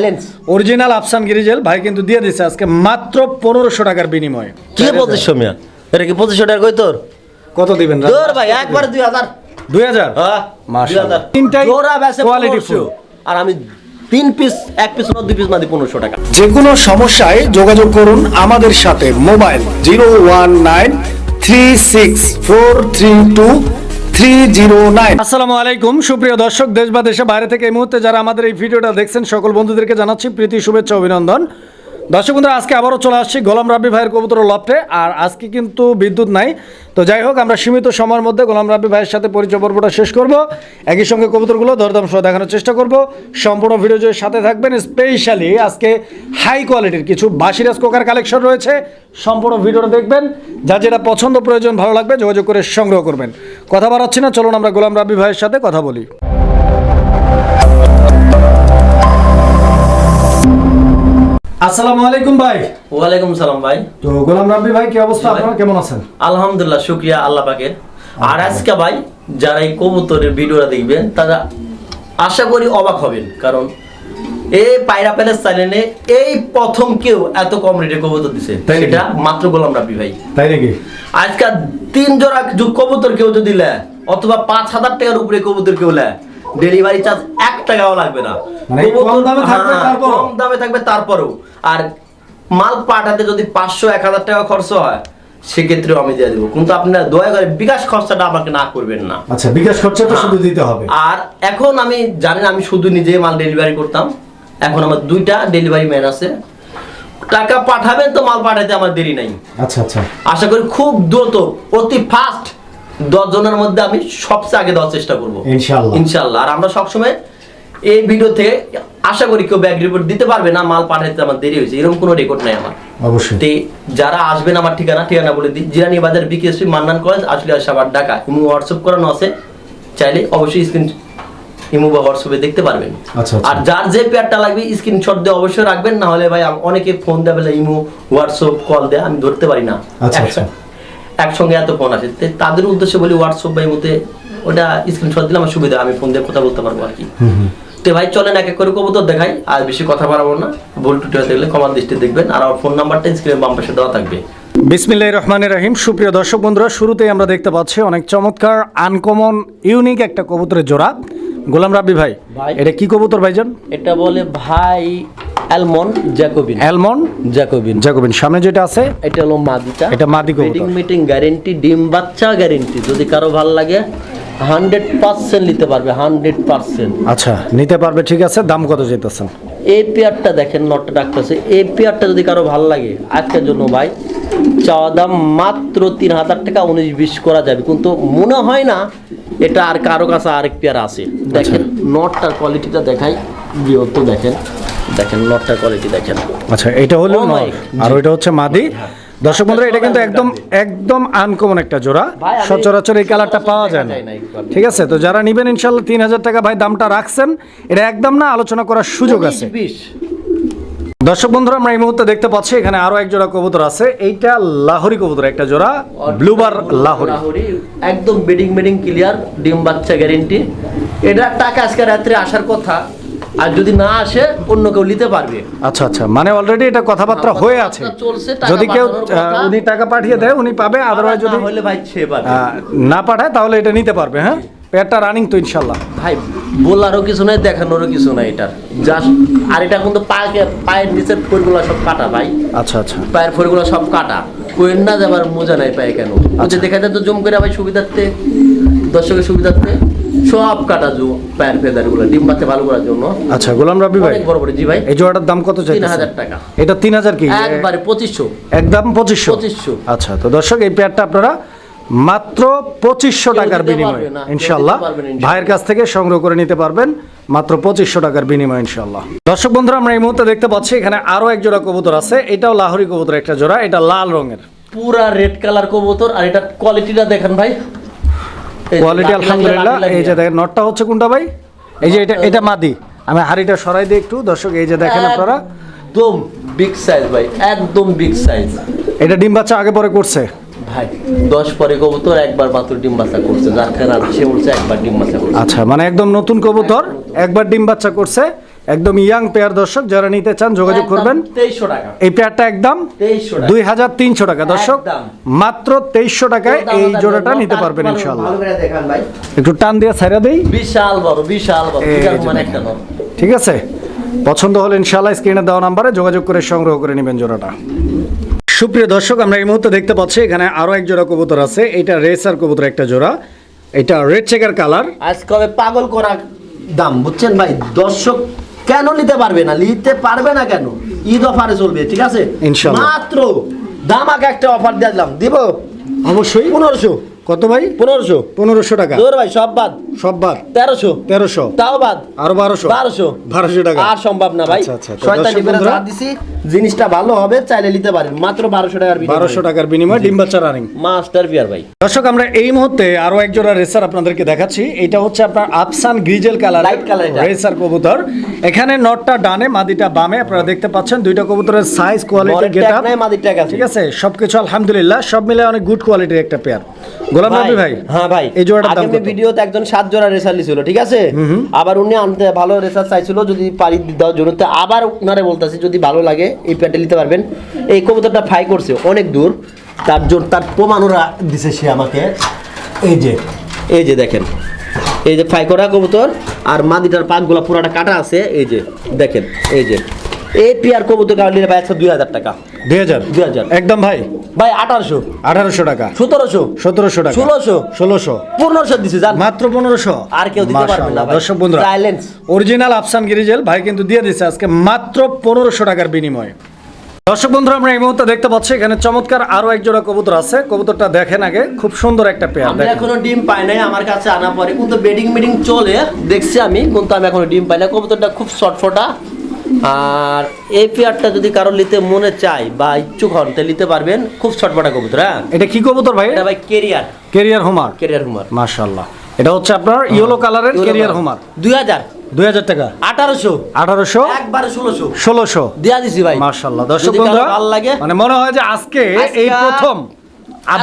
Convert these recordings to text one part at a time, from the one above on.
Silence original আফসান গিরিজেল ভাই কিন্তু দিয়ে দিচ্ছে আজকে মাত্র পনেরোশো টাকার বিনিময়ে। কি পঁচিশশো মিয়া? এটা কি পঁচিশশো টাকা কই তোর? কত দিবেন তোর ভাই একবার দুই হাজার। দুই হাজার? হ্যাঁ, তিনটাই quality 1500 আর আমি তিন পিস এক পিস না দুই পিস মাদি পনেরোশো টাকা। যে কোনো সমস্যায় যোগাযোগ করুন আমাদের সাথে mobile zero one nine three six four three two আসসালামু আলাইকুম। সুপ্রিয় দর্শক, দেশ বা দেশে বাইরে থেকে এই মুহূর্তে যারা আমাদের এই ভিডিওটা দেখছেন, সকল বন্ধুদেরকে জানাচ্ছি প্রীতি, শুভেচ্ছা, অভিনন্দন। দর্শক বন্ধুরা, আজকে আবারও চলে আসছি গোলাম রাব্বি ভাইয়ের কবুতর লফটে আর আজকে কিন্তু বিদ্যুৎ নাই। তো যাই হোক, আমরা সীমিত সময়ের মধ্যে গোলাম রাব্বি ভাইয়ের সাথে পরিচয় পর্বটা শেষ করব। একই সঙ্গে কবুতরগুলো দরদাম সহ দেখানোর চেষ্টা করব। সম্পূর্ণ ভিডিও জুড়ে সাথে থাকবেন স্পেশালি আজকে হাই কোয়ালিটির কিছু বাসিরাজ কোকার কালেকশন রয়েছে। সম্পূর্ণ ভিডিওটা দেখবেন। যা যেটা পছন্দ প্রয়োজন, ভালো লাগবে, যোগাযোগ করে সংগ্রহ করবেন। কথা বাড়াচ্ছি না, চলুন আমরা গোলাম রাব্বি ভাইয়ের সাথে কথা বলি। আসসালামু আলাইকুম ভাই। ওয়ালাইকুম সালাম ভাই। তো গোলাম রাব্বি ভাই কি অবস্থা? আপনারা কেমন আছেন? আলহামদুলিল্লাহ শুক্রিয়া আল্লাহ পাকের। আর আজকে ভাই যারা এই কবুতরের ভিডিওটা দেখবেন তারা আশা করি অবাক হবেন। কারণ এই পায়রা প্যালেস চ্যানেলে এই প্রথম কেউ এত কম রেটে কবুতর দিছে? সেটা মাত্র গোলাম রাব্বি ভাই। তাই নাকি? আজকাল তিন জোড়া যুগ কবুতর কেউ যদি লেয় অথবা পাঁচ হাজার টাকার উপরে কবুতর কেউ লেয় ডেলিভারি চার্জ এক টাকাও লাগবে না। মানে কম দামে থাকবে হ্যাঁ, তারপরও? কম দামে থাকবে তারপরেও। আর মাল পাঠাতে যদি পাঁচশো এক হাজার টাকা খরচ হয় সেক্ষেত্রেও আমি দিয়ে দেবো। কিন্তু আপনারা দয়া করে বিকাশ খরচাটা আমাকে না করবেন না। আচ্ছা বিকাশ খরচাটা শুধু দিতে হবে। আর এখন আমি জানেন আমি শুধু নিজে মাল ডেলিভারি করতাম। এখন আমার দুইটা ডেলিভারি ম্যান আছে। টাকা পাঠাবেন তো মাল পাঠাতে আমার দেরি নাই। আচ্ছা আচ্ছা। আশা করি খুব দ্রুত অতি ফাস্ট দশ জনের মধ্যে আমি সবচেয়ে আগে দেওয়ার চেষ্টা করব। ইনশাআল্লাহ। ইনশাল্লাহ আর আমরা সবসময় এই ভিডিও থেকে আশা করি কেউ ব্যাগ রিপোর্ট দিতে পারবে না মাল পাঠাতে আমার দেরি হয়েছে। এরকম কোনো রেকর্ড নাই আমার। অবশ্যই। যারা আসবেন আমার ঠিকানা ঠিকানা বলে দিই। জিরানি বাজার বিকেএসপি মান্নান কলেজ আসলে সাবার ঢাকা। ইমু হোয়াটসঅ্যাপ করানো আছে। চাইলে অবশ্যই স্ক্রিন ইমু বা হোয়াটসঅ্যাপে দেখতে পারবেন। আচ্ছা, আচ্ছা। আর যার যে পেয়ারটা লাগবে স্ক্রিনশট দিয়ে অবশ্যই রাখবেন। না হলে ভাই অনেকে ফোন দেবে ইমু হোয়াটসঅ্যাপ কল দেয় আমি ধরতে পারি না। আচ্ছা, আচ্ছা। একসঙ্গে এত ফোন আসে তাদের উদ্দেশ্যে বলি হোয়াটসঅ্যাপ বা ইমুতে ওটা স্ক্রিনশট দিলে আমার সুবিধা আমি ফোন দিয়ে কথা বলতে পারব আর কি। তো ভাই চলেন এক এক করে কবুতর দেখাই আর বেশি কথা বাড়াবো না। ভুল টুটি হয়ে দেখলে ক্ষমার দৃষ্টি দেখবেন। আর আমার ফোন নাম্বারটা স্ক্রিনের বাম পাশে দেওয়া থাকবে। বিসমিল্লাহ রহমানের রাহিম। সুপ্রিয় দর্শক বন্ধুরা শুরুতেই আমরা দেখতে পাচ্ছি অনেক চমৎকার আনকমন ইউনিক একটা কবুতরের জোড়া। গোলাম রাব্বি ভাই। এটা কি কবুতর ভাইজান? এটা বলে ভাই almond Jacobin. Almond Jacobin. Jacobin সামনে যেটা আছে এটা হলো মাদিটা। এটা মাদি কবুতর। মিটিং মিটিং গ্যারেন্টি ডিম বাচ্চা গ্যারেন্টি যদি কারও ভালো লাগে হান্ড্রেড পার্সেন্ট নিতে পারবে হান্ড্রেড পার্সেন্ট আচ্ছা নিতে পারবে ঠিক আছে দাম কত যেতেছেন এই পেয়ারটা দেখেন নটটা ডাকতেছে। এই পেয়ারটা যদি কারও ভালো লাগে আজকের জন্য ভাই চাওয়া দাম মাত্র তিন হাজার টাকা উনিশ বিশ করা যাবে। কিন্তু মনে হয় না এটা আর কারও কাছে আরেক পেয়ার আছে। দেখেন নটটার কোয়ালিটিটা দেখাই। বৃহত্ত দেখেন। দেখেন নটটার কোয়ালিটি দেখেন। আচ্ছা এটা হলো Oh নর আর ওইটা হচ্ছে মাদি। দর্শক বন্ধুরা এটা কিন্তু একদম একদম আনকমন একটা জোড়া। সচরাচর এই কালারটা পাওয়া যায় না। ঠিক আছে? তো যারা নিবেন ইনশাল্লাহ তিন হাজার টাকা ভাই দামটা রাখছেন। এটা একদম না আলোচনা করার সুযোগ আছে। দর্শক বন্ধুরা আমরা এই মুহূর্তে দেখতে পাচ্ছি এখানে আরও এক জোড়া কবুতর আছে। এইটা লাহোরি কবুতর একটা জোড়া ব্লুবার লাহোরি। লাহোরি একদম বেডিং বেডিং ক্লিয়ার ডিম বাচ্চা গ্যারেন্টি এটা টাকা আজকে রাত্রে আসার কথা। আর যদি না আসে অন্য কেউ নিতে পারবে। আচ্ছা আচ্ছা। মানে অলরেডি এটা কথাবার্তা হয়ে আছে। যদি কেউ। উনি টাকা পাঠিয়ে দেয় উনি পাবে আদারওয়াইজ যদি হলে ভাই সে পাবে না পাঠায় তাহলে এটা নিতে পারবে হ্যাঁ? পেয়ারটা রানিং তো ইনশাল্লাহ ভাই বলারও কিছু নাই দেখানোরও কিছু নাই এটা জাস্ট আর এটা কিন্তু পায়ে পায়ের নিচের ফোরগুলো সব কাটা ভাই। আচ্ছা আচ্ছা। পায়ের ফোরগুলো সব কাটা। কোয়েন না যাবার মজা নাই পায়ে কেন? আচ্ছা। দেখা যায় তো জুম করে ভাই সুবিধার্থে দর্শকের সুবিধার্থে। সব কাটা জু পায়ের ফেদারগুলো ডিম বাচ্চা ভালো করার জন্য। আচ্ছা গোলাম রাব্বি ভাই। অনেক বড় বড় জি ভাই। এই জোড়াটার দাম কত চাই তিন হাজার টাকা। এটা তিন হাজার কি? একবারে পঁচিশশো। একদম পঁচিশশো? 2500 আচ্ছা তো দর্শক এই পেয়ারটা আপনারা মাত্র পঁচিশশো টাকার বিনিময়ে ইনশাল্লাহ। ভাইয়ের কাছ থেকে সংগ্রহ করে নিতে পারবেন মাত্র পঁচিশশো টাকার বিনিময়ে ইনশাল্লাহ। দর্শক বন্ধুরা আমরা এই মুহূর্তে দেখতে পাচ্ছি এখানে আরও এক জোড়া কবুতর আছে। এটাও লাহোরি কবুতর একটা জোড়া এটা লাল রঙের। পুরা রেড কালার কবুতর আর এটা কোয়ালিটিটা দেখেন ভাই কোয়ালিটি আলহামদুলিল্লাহ। এই যে দেখেন নটটা হচ্ছে কোনটা ভাই? এই যে এটা এটা মাদি। আমি হাড়িটা সরাই দিই একটু। দর্শক এই যে দেখেন আপনারা। একদম বিগ সাইজ ভাই একদম বিগ সাইজ এটা ডিম বাচ্চা আগে পরে করছে? ভাই দশ পরে কবুতর একবার মাত্র ডিম বাচ্চা করছে। যার কারণে সে বলছে একবার ডিম বাচ্চা করছে। আচ্ছা মানে একদম নতুন কবুতর একবার ডিম বাচ্চা করছে। একদম ইয়াং পেয়ার দর্শক যারা নিতে চান যোগাযোগ করবেন। তেইশশো টাকা। এই পেয়ারটা একদম দুই হাজার তিনশো টাকা। দর্শক মাত্র তেইশশো টাকায় এই জোড়াটা নিতে পারবেন ইনশাল্লাহ একটু টান দিয়ে ছাইরা দেই। বিশাল বড় বিশাল বড়। ঠিক আছে? পছন্দ হলে ইনশাল্লাহ স্ক্রিনে দেওয়া নাম্বারে যোগাযোগ করে সংগ্রহ করে নেবেন জোড়াটা। সুপ্রিয় দর্শক আমরা এই মুহূর্তে দেখতে পাচ্ছি এখানে আরও এক জোড়া কবুতর আছে। এটা রেসার কবুতর একটা জোড়া। এটা রেড চেকার কালার। আজ কবে পাগল করা দাম বুঝছেন ভাই? দর্শক কেন নিতে পারবে না? নিতে পারবে না কেন? ঈদ অফারে চলবে ঠিক আছে? মাত্র দাম দামাকে একটা অফার দিয়ে দিলাম। দিব? অবশ্যই। পনেরোশো। কত ভাই? পনেরোশো। পনেরোশো টাকা। তোর ভাই সব বাদ। সব বার তেরোশো। তেরোশো। তাও বাদ। আরও বারোশো? বারোশো। বারোশো টাকা। আর সম্ভব না ভাই। আচ্ছা, আচ্ছা। তো শয়তানি করে বন্ধুরা- দিছি। জিনিসটা ভালো হবে চাইলে নিতে পারেন। মাত্র বারোশো টাকার বারোশো টাকার বিনিময়ে ডিম বাচ্চা রানিং মাস্টার বিয়ার ভাই। দর্শক আমরা এই মুহূর্তে আরও এক রেসার আপনাদেরকে দেখাচ্ছি। এটা হচ্ছে আপনার আফসান grizzle colour Light colour racer কবুতর। এখানে নটটা ডানে মাদিটা বামে। আপনারা দেখতে পাচ্ছেন দুইটা কবুতরের সাইজ কোয়ালিটি ঠিক আছে? সবকিছু আলহামদুলিল্লাহ। সব মিলে অনেক গুড কোয়ালিটির একটা পেয়ার গোলাম ভাই হ্যাঁ ভাই। এই জোড়াটার দাম ভিডিওতে একজন সাত জোড়া রেসার লিছিল ঠিক আছে? আবার উনি আনতে ভালো রেসার চাইছিল যদি পারি দেওয়ার জন্য। তো আবার উনারে বলতেছি যদি ভালো লাগে এই প্যাটে নিতে পারবেন। এই কবুতরটা ফ্রাই করছে অনেক দূর। তার জন্য তার প্রমাণ ওরা দিছে সে আমাকে। এই যে এই যে দেখেন। এই যে ফ্রাই করা কবুতর আর মাদিটার পাকগুলা পুরাটা কাটা আছে। এই যে দেখেন এই যে। এই পিয়ার কবুতর নিলে ভাই একশো দুই হাজার টাকা। দুই হাজার? 2000 একদম ভাই? ভাই আঠারোশো। আঠারোশো টাকা। সতেরোশো। সতেরোশো টাকা। ষোলোশো। ষোলোশো। পনেরোশো দিছে জান। মাত্র পনেরোশো? আর কেউ দিতে পারবে না দর্শক বন্ধুরা Silence। অরিজিনাল আফসান গিরিজেল ভাই কিন্তু দিয়ে আজকে মাত্র পনেরোশো টাকার বিনিময়ে। দর্শক বন্ধুরা আমরা এই মুহূর্তে দেখতে পাচ্ছি এখানে চমৎকার আরও এক জোড়া কবুতর আছে। কবুতরটা দেখেন আগে খুব সুন্দর একটা পেয়ার দেখেন। এখনও ডিম পাই নাই আমার কাছে আনা পরে। কিন্তু বেডিং মিটিং চলে দেখছি আমি। কিন্তু আমি এখনও ডিম পাই না কবুতরটা খুব শর্টফটা আর এই পেয়ারটা যদি কারও নিতে মনে চায় বা ইচ্ছুক হন তাহলে নিতে পারবেন খুব শর্টফটা কবুতর হ্যাঁ? এটা কি কবুতর ভাই? এটা ভাই carrier. Carrier homer? Carrier homer. মাশাল্লাহ এটা হচ্ছে আপনার ইয়েলো কালারের কেরিয়ার হোমার। দুই হাজার। দুই হাজার টাকা। আঠারোশো। আঠারোশো? একবারে ষোলোশো। ষোলোশো। দেয়া দিছি ভাই। মাশাল্লাহ দর্শক বন্ধুরা ভালো লাগে। মানে মনে হয় যে আজকে এই প্রথম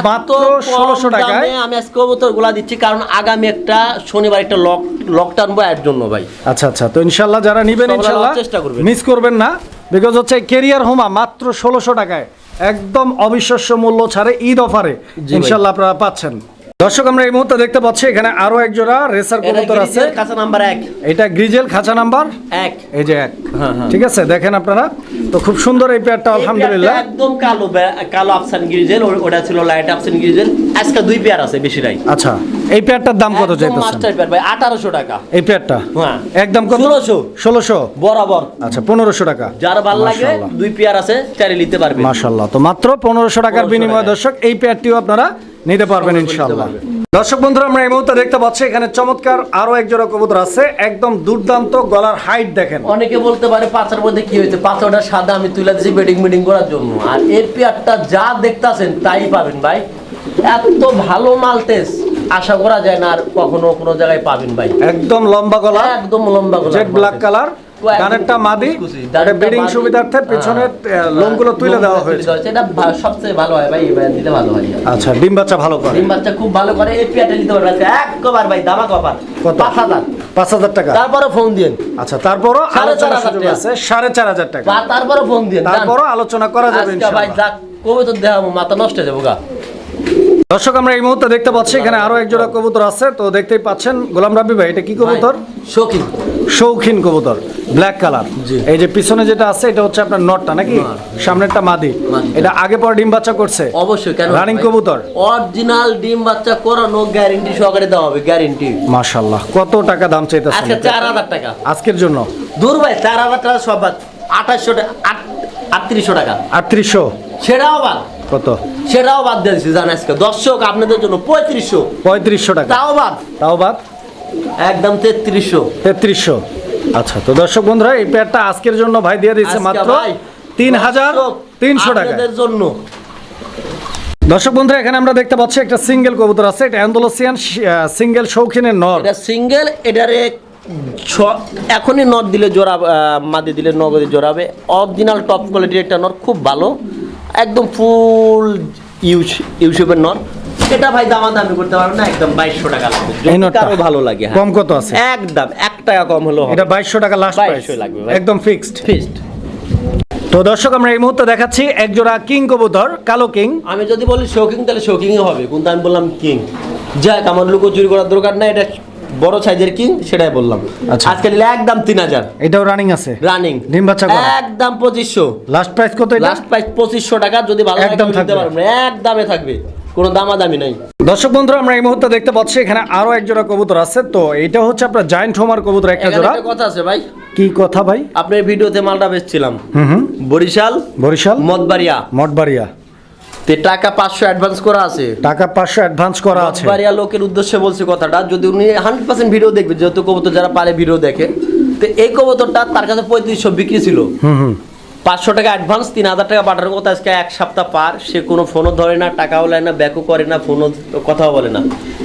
মাত্র ষোলোশো টাকায় আমি আজকে কবুতরগুলা দিচ্ছি কারণ আগামী একটা শনিবার একটা লক লক টানবো এর জন্য ভাই। আচ্ছা আচ্ছা। তো ইনশাল্লাহ যারা নিবেন ইনশাল্লাহ চেষ্টা করবেন। মিস করবেন না বিকজ হচ্ছে কেরিয়ার হোমা মাত্র ষোলোশো টাকায় একদম অবিশ্বাস্য মূল্য ছাড়ে ঈদ অফারে। ইনশাল্লাহ আপনারা পাচ্ছেন। দর্শক আমরা এই মুহূর্তে দেখতে পাচ্ছি এখানে আরও এক জোড়া রেসার কবুতর আছে। কাঁচা নাম্বার এক। এটা গ্রিজেল খাঁচা নাম্বার এক। এই যে এক। হ্যাঁ, হ্যাঁ। ঠিক আছে দেখেন আপনারা। তো খুব সুন্দর এই পেয়ারটা আলহামদুলিল্লাহ। একদম কালো কালো আফসান গ্রিজেল ওটা ছিল লাইট আফসান গ্রিজেল আজকে দুই পেয়ার আছে বেশি নাই আচ্ছা এই পেয়ারটার দাম কত চাইতেছেন? মাস্টার পেয়ার ভাই আঠারোশো টাকা। এই পেয়ারটা হ্যাঁ। একদম কত? 1600 ষোলোশো? বরাবর। আচ্ছা পনেরোশো টাকা। যার ভালো লাগে দুই পেয়ার আছে চারি নিতে পারবে মাশাল্লাহ তো মাত্র পনেরোশো টাকার বিনিময়ে দর্শক এই পেয়ারটিও আপনারা নিতে পারবেন ইনশাল্লাহ দর্শক বন্ধুরা আমরা এই মুহূর্তে দেখতে পাচ্ছি এখানে চমৎকার আরও এক জোড়া কবুতর আছে। একদম দুর্দান্ত গলার হাইট দেখেন। অনেকে বলতে পারে পাঁচার মধ্যে কি হয়েছে? পাঁচটা সাদা আমি তুলে দিয়েছি বেডিং মিটিং করার জন্য। আর এই পেয়ারটা যা দেখতাছেন তাই পাবেন ভাই। এত ভালো মালতেস আশা করা যায় না আর কখনো কোনো জায়গায় পাবেন ভাই। একদম লম্বা গলা। একদম লম্বা গলা ব্ল্যাক কালার মাদি এটা সুবিধার্থে পেছনে হ্যাঁ। লোমগুলো তুলে দেওয়া হয়েছে। এটা সবচেয়ে ভালো হয় ভাই দিলে ভালো হয়। আচ্ছা ডিম বাচ্চা ভালো করে? ডিম বাচ্চা খুব ভালো করে এই নিতে পারবে একবার ভাই দামা কপার কত? পাঁচ হাজার। পাঁচ হাজার টাকা? তারপরে ফোন দিন আচ্ছা তারপরও সাড়ে আলোচনা চার হাজার টাকা। আছে সাড়ে চার হাজার টাকা। তারপরে ফোন দিন তারপরও আলোচনা করা যাবে ভাই যাক কবে তো দেখাবো মাথা নষ্ট হয়ে যাব গা। দর্শক আমরা এই মুহূর্তে দেখতে পাচ্ছি এখানে আরও এক জোড়া কবুতর আছে। তো দেখতেই পাচ্ছেন গোলাম রাব্বি ভাই এটা কি কবুতর? শৌখিন। শৌখিন কবুতর ব্ল্যাক কালার এই যে পিছনে যেটা আছে এটা হচ্ছে আপনার নটটা নাকি। সামনেরটা মাদি। এটা আগে পর ডিম বাচ্চা করছে? অবশ্যই কেন রানিং কবুতর। অরিজিনাল ডিম বাচ্চা করানো গ্যারেন্টি সহকারে দেওয়া হবে গ্যারেন্টি মাশাল্লাহ কত টাকা দাম চাইতেছেন আজকে চার হাজার টাকা। আজকের জন্য? দূর ভাই চার হাজার টাকা সব বাদ। আঠাশশো টাকা আটত্রিশশো টাকা। আটত্রিশশো? সেটাও বাদ। কত? সেটাও বাদ দিয়েছি জান আজকে। দর্শক আপনাদের জন্য পঁয়ত্রিশশো। পঁয়ত্রিশশো টাকা। তাও বাদ। তাও বাদ? একদম তেত্রিশশো। তেত্রিশশো। আচ্ছা তো দর্শক বন্ধুরা এই পেয়ারটা আজকের জন্য ভাই দিয়ে দিচ্ছে মাত্র তিন হাজার তিনশো টাকা আপনাদের জন্য। দর্শক বন্ধুরা এখানে আমরা দেখতে পাচ্ছি একটা সিঙ্গেল কবুতর আছে এটা অ্যান্ডোলোসিয়ান সিঙ্গেল শৌখিনের নর। এটা সিঙ্গেল এটারে ছ- এখনই নট দিলে জোড়া মাদি দিলে নগদে জোড়াবে অরিজিনাল টপ কোয়ালিটির একটা নট খুব ভালো। একদম ফুল ইউজ ইউসেফের নট এটা ভাই দামা দামি করতে পারবেন না একদম টাকা লাগবে। যদি কারও ভালো লাগে হ্যাঁ। কম কত আছে? একদম টাকা কম হলো এটা টাকা লাস্ট প্রাইস লাগবে একদম ফিক্সড ফিক্সড তো দর্শক আমরা এই মুহূর্তে দেখাচ্ছি এক জোড়া কিং কবুতর কালো কিং। আমি যদি বলি শৌকিং তাহলে শৌকিংই হবে কিন্তু আমি বললাম কিং। যাক আমার করার দরকার নাই এটা বড় সাইজের কিং সেটাই বললাম। আচ্ছা। আজকে একদম তিন হাজার। এটাও রানিং আছে? রানিং ডিম বাচ্চা একদম পঁচিশশো। লাস্ট প্রাইস কত লাস্ট প্রাইস পঁচিশশো টাকা যদি ভালো একদম থাকবে। পারবেন একদমে থাকবে। কোনো দামাদামি নাই। দর্শক বন্ধুরা আমরা এই মুহূর্তে দেখতে পাচ্ছি এখানে আরও এক জোড়া কবুতর আছে। তো এটা হচ্ছে আপনার জায়ান্ট হোমার কবুতর একটা জোড়া। কথা আছে ভাই। কি কথা ভাই? আপনার ভিডিওতে মালটা বেচছিলাম। হুম হুম। বরিশাল বরিশাল? মদবাড়িয়া মঠবাড়িয়া। তে টাকা পাঁচশো অ্যাডভান্স করা আছে। টাকা পাঁচশো অ্যাডভান্স করা আছে। মদবাড়িয়া লোকের উদ্দেশ্যে বলছি কথাটা যদি উনি হান্ড্রেড পার্সেন্ট ভিডিও দেখবে যেহেতু কবুতর যারা পারে ভিডিও দেখে তো এই কবুতরটা তার কাছে পঁয়ত্রিশশো বিক্রি ছিল। হুম হুম। পাঁচশো টাকা অ্যাডভান্স তিন হাজার টাকা পাঠানোর কথা আজকে এক সপ্তাহ পার। সে কোনো ফোনও ধরে না টাকাও নেয় না ব্যাকও করে না ফোনও কথাও বলে না।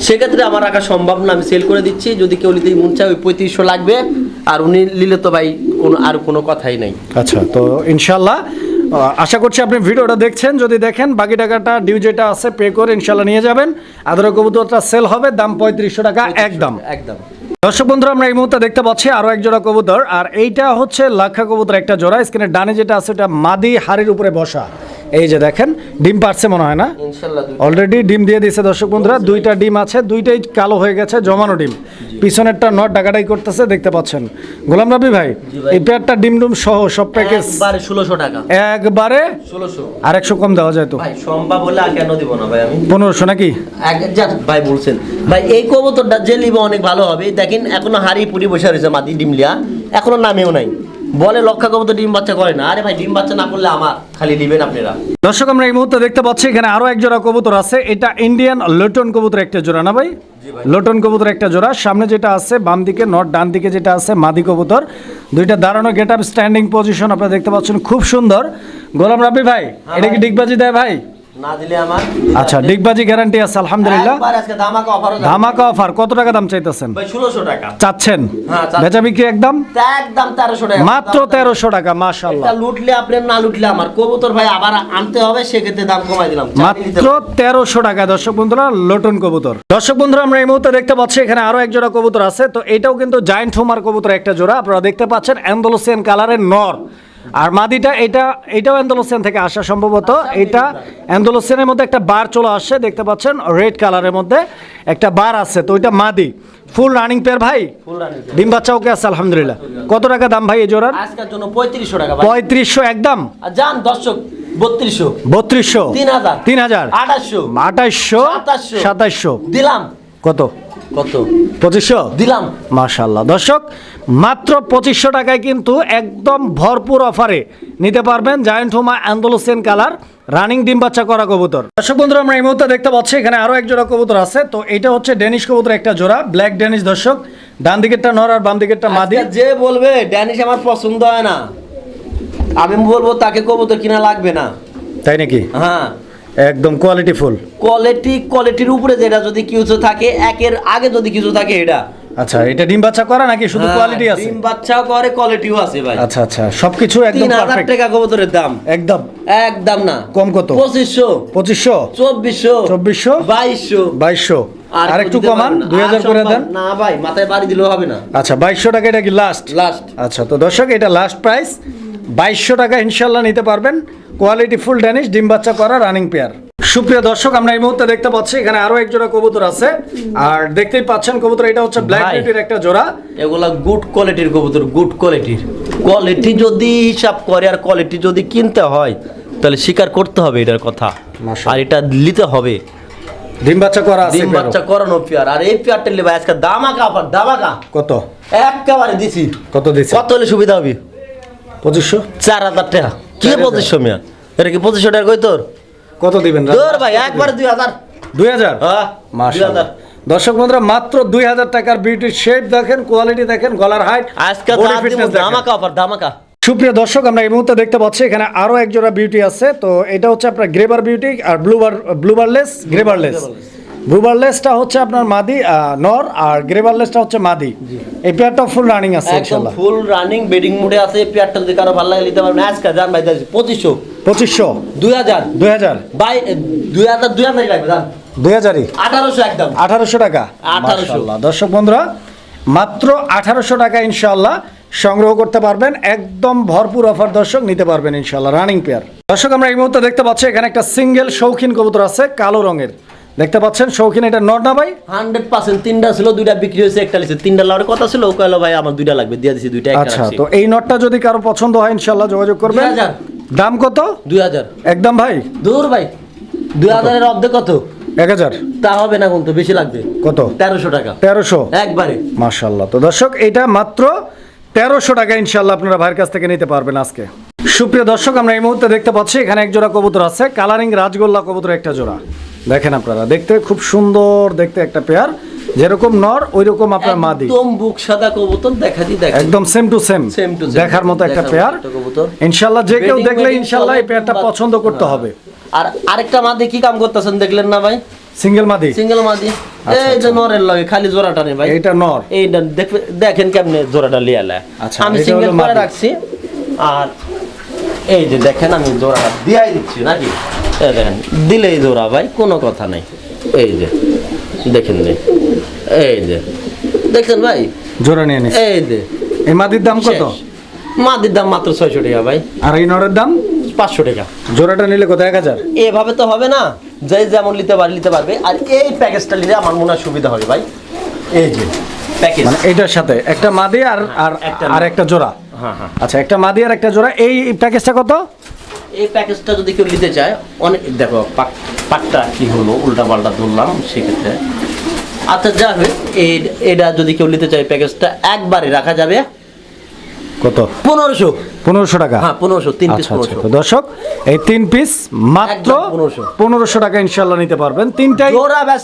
সেক্ষেত্রে আমার রাখা সম্ভব না আমি সেল করে দিচ্ছি। যদি কেউ নিতে মন চায় ওই পঁয়ত্রিশশো লাগবে। আর উনি নিলে তো ভাই কোনো আর কোনো কথাই নাই। আচ্ছা তো ইনশাল্লাহ আশা করছি আপনি ভিডিওটা দেখছেন। যদি দেখেন বাকি টাকাটা ডিউ যেটা আছে পে করে ইনশাল্লাহ নিয়ে যাবেন। আদার কবুতরটা সেল হবে দাম পঁয়ত্রিশশো টাকা একদম। একদম। দর্শক বন্ধুরা, আমরা এই মুহূর্তে দেখতে পাচ্ছি আরও এক জোড়া কবুতর, আর এইটা হচ্ছে লাক্ষা কবুতর একটা জোড়া। স্ক্রিনের ডানে যেটা আছে এটা মাদি হাড়ির উপরে বসা। এই যে দেখেন ডিম পারছে মনে হয় না? অলরেডি ডিম দিয়ে দিয়েছে দর্শক বন্ধুরা দুইটা ডিম আছে দুইটাই কালো হয়ে গেছে জমানো ডিম। পিছনেরটা নট ডাকাডাই করতেছে দেখতে পাচ্ছেন। গোলাম রবি ভাই এই পেয়ারটা ডিম ডুম সহ সব প্যাকেজ ষোলোশো টাকা। একবারে ষোলোশো। আর একশো কম দেওয়া যায় তো? সম্ভব হলে কেন দিব না ভাই আমি? পনেরোশো নাকি? ভাই বলছেন। ভাই এই কবুতরটা যে লিবে অনেক ভালো হবে। দেখেন এখনও হাড়ি পুরি বসে রয়েছে মাটি ডিমলিয়া এখনও নামেও নাই। বলে লক্ষা কবুতর ডিম বাচ্চা করে না। আরে ভাই ডিম বাচ্চা না করলে আমার খালি দিবেন আপনারা। দর্শক আমরা এই মুহূর্তে দেখতে পাচ্ছি এখানে আরও এক জোড়া কবুতর আছে। এটা ইন্ডিয়ান লোটন কবুতর একটা জোড়া না ভাই? লোটন কবুতর একটা জোড়া। সামনে যেটা আছে বাম দিকে নট ডান দিকে যেটা আছে মাদি কবুতর। দুইটা দাঁড়ানো গেট আপ স্ট্যান্ডিং পজিশন আপনারা দেখতে পাচ্ছেন খুব সুন্দর। গোলাম রাবি ভাই এটা কি ডিগবাজি দেয় ভাই? না দিলে আমার আচ্ছা ডিগবাজি গ্যারান্টি আছে আলহামদুলিল্লাহ। আজকে ধামাকা অফার কত টাকা দাম চাইতেছেন? ভাই ষোলোশো টাকা। চাচ্ছেন? হ্যাঁ, বেচা বিক্রি একদম? একদম তেরোশো টাকা। মাত্র তেরোশো টাকা মাশাল্লাহ এটা লুটলে আপনি না লুটলে আমার। কবুতর ভাই আবার আনতে হবে সেক্ষেত্রে দাম কমাই দিলাম। মাত্র টাকা দর্শক বন্ধুরা লোটন কবুতর। দর্শক বন্ধুরা আমরা এই মুহূর্তে দেখতে পাচ্ছি এখানে আরও এক জোড়া কবুতর আছে। তো এটাও কিন্তু জায়েন্ট হোমার কবুতর একটা জোড়া। আপনারা দেখতে পাচ্ছেন অ্যান্ডোলোসিয়ান কালারের নর। আর মাদিটা এটা এটাও অ্যান্ডোলোসিয়ান থেকে আসা সম্ভবত। এটা অ্যান্ডোলোসিয়ানের মধ্যে একটা বার চলে আসছে দেখতে পাচ্ছেন রেড কালারের মধ্যে একটা বার আছে। তো ওইটা মাদি। ফুল রানিং পেয়ার ভাই? ফুল রানিং ডিম বাচ্চা ওকে আছে আলহামদুলিল্লাহ। কত টাকা দাম ভাই এই জোড়ার? আজকের জন্য পঁয়ত্রিশশো টাকা ভাই। পঁয়ত্রিশশো একদম? যান দর্শক বত্রিশশো। বত্রিশশো? তিন হাজার। তিন হাজার। আঠাশশো। আঠাইশশো সাতাশশো। দিলাম। কত? কত? পঁচিশশো? দিলাম। মাশাল্লাহ দর্শক মাত্র পঁচিশশো টাকায় কিন্তু একদম ভরপুর অফারে নিতে পারবেন জায়েন্ট হোমা অ্যান্ডোলোসিয়ান কালার রানিং ডিম বাচ্চা করা কবুতর। দর্শক বন্ধুরা আমরা এই মুহূর্তে দেখতে পাচ্ছি এখানে আরও এক জোড়া কবুতর আছে। তো এটা হচ্ছে ডেনিশ কবুতর একটা জোড়া ব্ল্যাক ডেনিশ দর্শক ডান দিকেরটা নর আর বাম দিকেরটা মাদি। যে বলবে ড্যানিশ আমার পছন্দ হয় না। আমি বলব তাকে কবুতর কিনা লাগবে না। তাই নাকি? হ্যাঁ। একদম কোয়ালিটি ফুল কোয়ালিটি কোয়ালিটির উপরে যেটা যদি কিছু থাকে, একের আগে যদি কিছু থাকে, এটা। আচ্ছা এটা ডিম বাচ্চা করা নাকি শুধু হ্যাঁ, কোয়ালিটি আছে? ডিম বাচ্চাও করে কোয়ালিটিও আছে ভাই। আচ্ছা আচ্ছা সবকিছু একদম পারফেক্ট টাকা কবুতরের দাম। একদম। একদম না। কম কত? পঁচিশশো। পঁচিশশো? চব্বিশশো। চব্বিশশো? বাইশশো। বাইশশো। আর একটু কমান দুই হাজার করে দেন। না ভাই মাথায় বাড়ি দিলেও হবে না। আচ্ছা বাইশশো টাকা এটা কি লাস্ট লাস্ট আচ্ছা তো দর্শক এটা লাস্ট প্রাইস বাইশশো টাকা ইনশাল্লাহ নিতে পারবেন। কোয়ালিটি ফুল ড্যানিশ ডিম বাচ্চা করা রানিং পেয়ার সুপ্রিয় দর্শক আমরা এই মুহূর্তে দেখতে পাচ্ছি এখানে আরও এক জোড়া কবুতর আছে। আর দেখতেই পাচ্ছেন কবুতর এটা হচ্ছে ব্ল্যাক ভাই। বিউটির একটা জোড়া। এগুলা গুড কোয়ালিটির কবুতর গুড কোয়ালিটির কোয়ালিটি যদি হিসাব করে আর কোয়ালিটি যদি কিনতে হয় তাহলে স্বীকার করতে হবে এটার কথা। আর এটা নিতে হবে। ডিম বাচ্চা করা আছে ডিম বাচ্চা করানো পেয়ার। আর এই পেয়ারটা নেবে আজকে দামাকা অফার দামাকা। কত? একেবারে দিছি। কত দিচ্ছে কত হলে সুবিধা হবে? পঁচিশশো? চার হাজার টাকা। কি। পঁচিশশো মিয়া? এটা কি পঁচিশশো টাকা কই তোর? কত দিবেন তোর ভাই একবারে দুই হাজার। দুই হাজার? হ্যাঁ দর্শক বন্ধুরা মাত্র দুই হাজার টাকার বিউটির শেপ দেখেন কোয়ালিটি দেখেন গলার হাইট আজকে অফার দামাকা সুপ্রিয় দর্শক আমরা এই মুহূর্তে দেখতে পাচ্ছি এখানে আরও একজোড়া বিউটি আছে। তো এটা হচ্ছে আপনার গ্রেবার বিউটি আর ব্লুবার ব্লুবারলেস গ্রেবারলেস ব্লুবারলেসটা হচ্ছে আপনার মাদি নর আর গ্রেবারলেসটা হচ্ছে মাদি। এই পেয়ারটা ফুল রানিং আছে ফুল রানিং বেডিং মুডে আছে এই পেয়ারটা যদি কারও ভালো লাগে নিতে পারবেন। আজকে জান ভাই পঁচিশশো। পঁচিশশো? দুই হাজার। দুই হাজার। বাই দুই হাজার দুই হাজার লাগবে দুই হাজারই? আঠারোশো একদম। আঠারোশো টাকা? 1800 মাশাআল্লাহ। দর্শক বন্ধুরা মাত্র আঠারোশো টাকা ইনশাল্লাহ সংগ্রহ করতে পারবেন। একদম ভরপুর অফার দর্শক নিতে পারবেন ইনশাল্লাহ রানিং পেয়ার। দর্শক আমরা এই মুহূর্তে দেখতে পাচ্ছি এখানে একটা সিঙ্গেল শৌখিন কবুতর আছে কালো রঙের। দেখতে পাচ্ছেন শৌখিন এটা নর না ভাই? হান্ড্রেড পার্সেন্ট তিনটা ছিল দুইটা বিক্রি হয়েছে একটা লিখছে তিনটা লাউর কথা ছিল ও কইলো ভাই আমার দুইটা লাগবে দিয়ে দিছি দুইটা আচ্ছা তো এই নটটা যদি কারও পছন্দ হয় ইনশাল্লাহ যোগাযোগ করবেন। 2000 দাম কত? দুই হাজার। একদম ভাই? দূর ভাই দুই হাজারের অর্ধেক কত? এক হাজার। তা হবে না কিন্তু বেশি লাগবে। কত? তেরোশো টাকা। তেরোশো? একবারে। মাশাল্লাহ তো দর্শক এটা মাত্র তেরোশো টাকা ইনশাল্লাহ আপনারা ভাইয়ের কাছ থেকে নিতে পারবেন আজকে। সুপ্রিয় দর্শক আমরা এই মুহূর্তে দেখতে পাচ্ছি এখানে এক জোড়া কবুতর আছে কালারিং রাজগোল্লা কবুতর একটা জোড়া। দেখেন আপনারা দেখতে খুব সুন্দর দেখতে একটা পেয়ার। যেরকম নর ওই রকম আপনার মাদি। একদম বুক সাদা কবুতর দেখা দি দেখা একদম সেম টু সেম. দেখার মতো একটা পেয়ার। ইনশাল্লাহ যে কেউ দেখলে ইনশাল্লাহ এই পেয়ারটা পছন্দ করতে হবে। আর আরেকটা মাদি কি কাম করতেছেন দেখলেন না ভাই? সিঙ্গেল মাদি? সিঙ্গেল মাদি। এই যে নরের লগে খালি জোড়াটা নেই ভাই। এইটা নর। এই দেখেন কেমনে জোড়াটা লিয়ালা আচ্ছা, আমি সিঙ্গেল করে রাখছি। আর এই যে দেখেন আমি জোড়াটা দিয়াই দিচ্ছি নাকি? দেখেন দিলেই জোড়া ভাই কোনো কথা নাই। এই যে দেখেন এই যে দেখছেন ভাই জোড়া নিয়ে নিস। এই যে। এই মাদির দাম কত? মাদির দাম মাত্র ছয়শো টাকা ভাই। আর এই নরের দাম? পাঁচশো টাকা। জোড়াটা নিলে কত এক হাজার? এভাবে তো হবে না। যে যেমন নিতে পারে নিতে পারবে। আর এই প্যাকেজটা নিলে আমার মনে হয় সুবিধা হবে ভাই। এই যে প্যাকেজ। মানে এইটার সাথে একটা মাদি আর আর আর একটা জোড়া। হ্যাঁ হ্যাঁ। আচ্ছা একটা মাদি আর একটা জোড়া। এই প্যাকেজটা কত? এই প্যাকেজটা যদি কেউ নিতে চায় অনেক দেখো পাকটা কি হলো উল্টা পাল্টা ধরলাম সেক্ষেত্রে। আচ্ছা যা এই- এটা যদি কেউ নিতে চায় প্যাকেজটা একবারে রাখা যাবে কত? পনেরোশো। পনেরোশো টাকা? হ্যাঁ পনেরোশো তিন পিস আচ্ছা আচ্ছা পনেরোশো। দর্শক এই তিন পিস মাত্র 1500 পনেরোশো। টাকা ইনশাল্লাহ নিতে পারবেন। তিনটাই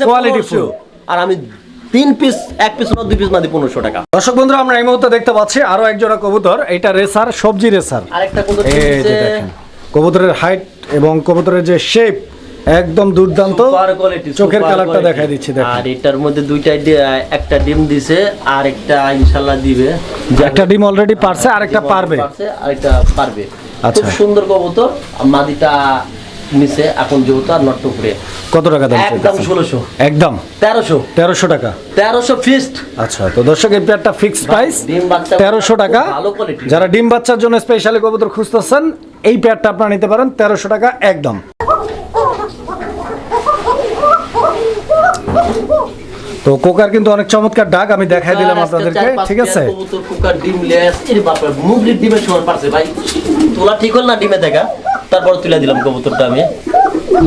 কোয়ালিটি পনেরোশো। আর আমি তিন পিস এক পিস না দুই পিস মাদি পনেরোশো টাকা। দর্শক বন্ধুরা আমরা এই মুহূর্তে দেখতে পাচ্ছি আরও এক জোড়া কবুতর এটা রেসার সবজি রেসার। আরেকটা দেখেন। কবুতরের হাইট এবং কবুতরের যে শেপ একদম দুর্দান্ত। চোখের কালারটা দেখা দিচ্ছে আর এটার মধ্যে দুইটা একটা ডিম দিছে আর একটা ইনশাল্লাহ দিবে। একটা ডিম অলরেডি পারছে আর একটা পারবে। আরেকটা পারবে। আচ্ছা। খুব সুন্দর কবুতর মাদিটা নিচে এখন যেহেতু আর নট উপরে কত টাকা দাম একদম ষোলোশো। একদম? তেরোশো। তেরোশো টাকা? তেরোশো ফিস্ট আচ্ছা তো দর্শক এই পেয়ারটা ফিক্সড প্রাইস ডিম তেরোশো টাকা। যারা ডিম বাচ্চার জন্য স্পেশালি কবুতর খুঁজতেছেন এই পেয়ারটা আপনারা নিতে পারেন তেরোশো টাকা একদম। তো কোকার কিন্তু অনেক চমৎকার ডাক আমি দেখাই দিলাম আপনাদেরকে ঠিক আছে? কুকার ডিম লেস এর মুগরির ডিমের সমান পারছে ভাই। তোলা ঠিক হল না ডিমে দেখা? তারপর তুলে দিলাম কবুতরটা আমি।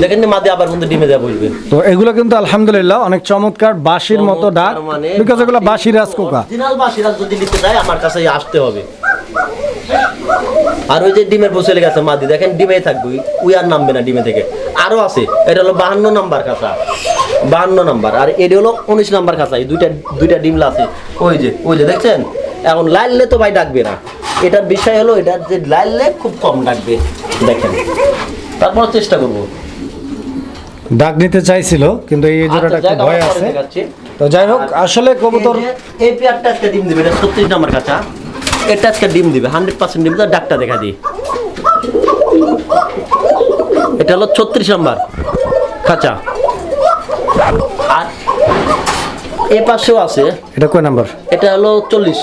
দেখেন মাদি আবার কিন্তু ডিমে দেওয়া বসবে। তো এগুলো কিন্তু আলহামদুলিল্লাহ অনেক চমৎকার বাঁশির মতো ডাক মানে বিকজ এগুলো বাঁশি রাজ কোকা অরিজিনাল বাসিরাজ যদি নিতে যায় আমার কাছে আসতে হবে। আর ওই যে ডিমের বসে লেগে আছে মাদি দেখেন ডিমেই থাকবে উই আর নামবে না ডিমে থেকে। আরও আছে এটা হলো বাহান্ন নাম্বার বাহান্ন নাম্বার আর এটা হলো উনিশ নাম্বার খাঁচা এই দুইটা দুইটা ডিমলা আছে। ওই যে ওই যে দেখছেন? এখন লাইলে তো ভাই ডাকবে না। এটার বিষয় হলো এটা যে লাইলে খুব কম ডাকবে দেখেন। তারপর চেষ্টা করব। ডাক নিতে চাইছিল কিন্তু এই জোড়াটা আচ্ছা, একটু ভয় আছে। তো যাই হোক আসলে কবুতর এই পেয়ারটা আজকে ডিম দিবে এটা ছত্রিশ নাম্বার কাঁচা। এটা আজকে ডিম দিবে হান্ড্রেড পার্সেন্ট ডিম ডাকটা দেখা দিই। এটা হলো ছত্রিশ নাম্বার কাঁচা। আর এ পাশেও আছে। এটা কয় নাম্বার? এটা হলো চল্লিশ।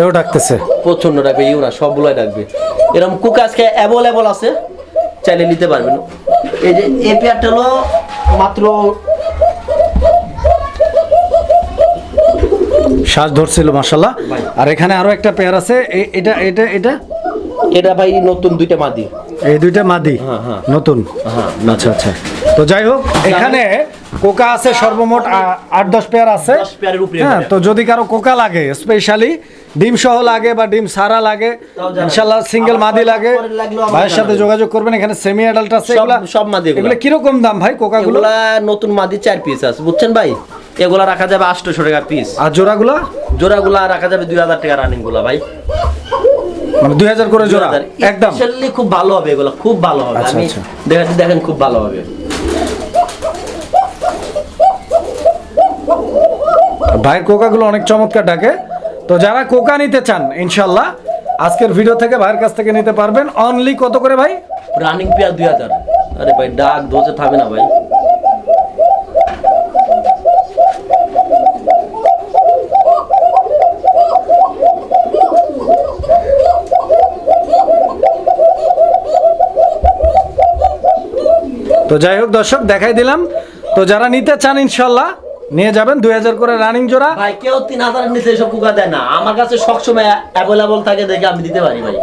এও ডাকতেছে। প্রচণ্ড ডাকবে ইউ না সবগুলোই ডাকবে। এরকম কুক আজকে অ্যাভেলেবল আছে চাইলে নিতে পারবেন। এই যে এই পেয়ারটা হলো মাত্র শ্বাস ধরছিল মাসাল্লাহ আর এখানে আরও একটা পেয়ার আছে এটা এটা এটা? এটা ভাই নতুন দুইটা মাদি। এই দুইটা মাদি হ্যাঁ, হ্যাঁ। নতুন। হ্যাঁ, আচ্ছা আচ্ছা। তো যাই হোক এখানে কোকা আছে সর্বমোট আট দশ পেয়ার আছে। 10 পেয়ারের উপরে হ্যাঁ তো যদি কারও কোকা লাগে স্পেশালি ডিম সহ লাগে বা ডিম সারা লাগে ইনশাল্লাহ সিঙ্গেল মাদি লাগে ভাইয়ের সাথে যোগাযোগ করবেন এখানে সেমি অ্যাডাল্ট আছে সব- মাদি এগুলা। কীরকম দাম ভাই কোকাগুলো? নতুন মাদি চার পিস আছে বুঝছেন ভাই? এগুলা রাখা যাবে আটশোশো টাকা পিস আর জোড়াগুলো? জোড়াগুলা রাখা যাবে দুই হাজার টাকা রানিংগুলা ভাই। মানে দুই হাজার করে জোড়া? 2000 একদম? Especially খুব ভালো হবে এগুলো খুব ভালো হবে। আচ্ছা, আমি আচ্ছা। দেখাচ্ছি দেখেন খুব ভালো হবে। ভাইয়ের কোকাগুলো অনেক চমৎকার ডাকে। তো যারা কোকা নিতে চান ইনশাল্লাহ আজকের ভিডিও থেকে ভাইয়ের কাছ থেকে নিতে পারবেন। অনলি কত করে ভাই? রানিং পেয়ার দুই হাজার। আরে ভাই ডাক দোষে থাকবে না ভাই। তো যাই হোক দর্শক, দেখাই দিলাম। তো যারা নিতে চান ইনশাল্লাহ, নিয়ে যাবেন। দুই হাজার করে রানিং জোড়া। ভাই, কেউ তিন হাজার নিচে এসব কুকা দেয় না। আমার কাছে সবসময় অ্যাভেলেবল থাকে দেখে আমি দিতে পারি ভাই।